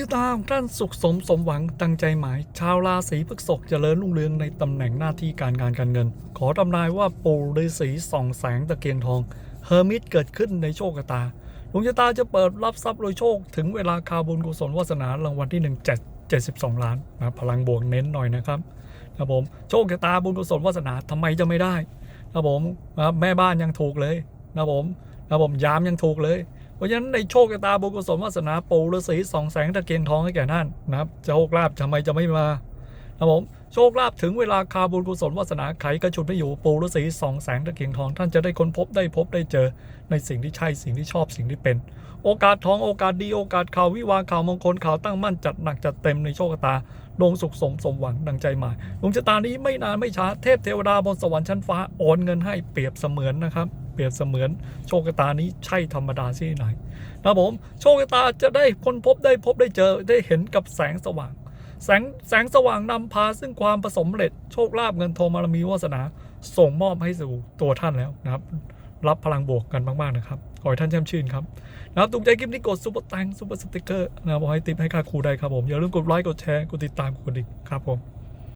ชะตาของท่านสุขสมสมหวังดังใจหมาย ชาวราศีพฤษภเจริญรุ่งเรืองในตำแหน่งหน้าที่การงานการเงิน ขอทำนายว่าปู่ฤาษีส่องแสงตะเกียงทองเฮอร์มิตเกิดขึ้นในโชคชะตาดวงชะตาจะเปิดรับทรัพย์โดยโชค ถึงเวลาคาบุญกุศลวาสนารางวัลที่1 7 72 ล้านนะพลังบวกเน้นหน่อยนะครับครับผมโชคชะตาบุญกุศลวาสนาทำไมจะไม่ได้ครับผมนะแม่บ้านยังถูกเลยนะผมนะผมยามยังถูกเลย ราะฉะนั้นในโชคชะตาบุญกุศลวาสนาปู่ฤาษีสองแสงตะเกียงทองให้แก่ท่านนะครับจะโชคลาภทำไมจะไม่มาครับผม โชคลาภถึงเวลาคาบุญกุศลวาสนาไขกระชุดไม่อยู่ปูฤาษีสองแสงตะเกียงทอง ท่านจะได้ค้นพบได้พบได้เจอ ในสิ่งที่ใช่สิ่งที่ชอบสิ่งที่เป็น โอกาสทองโอกาสดีโอกาสข่าววิวาข่าวมงคลข่าวตั้งมั่นจัดหนักจัดเต็มในโชคตาดวงสุขสมสมหวังดังใจหมายดวงชะตานี้ไม่นานไม่ช้าเทพเทวดาบนสวรรค์ชั้นฟ้าโอนเงินให้เปรียบเสมือนนะครับ เปรียบเสมือน โชคตานี้ใช่ธรรมดาที่ไหนนะผมโชคตาจะได้ค้นพบได้พบได้เจอได้เห็นกับแสงสว่าง แสงแสงสว่างนำพาซึ่งความประสมเร็จ โชคลาภเงินทองมารมีวาสนา ส่งมอบให้สู่ตัวท่านแล้วนะครับ รับพลังบวกกันมาก ๆ นะครับ ขอให้ท่านแช่มชื่นครับนะครับถูกใจคลิปนี้กดซุปเปอร์ตังซุปเปอร์สติ๊กเกอร์นะครับบอให้ติปให้ค่าครูได้ครับผม อย่าลืมกดไลค์กดแชร์กดติดตามกดดิ่งครับผม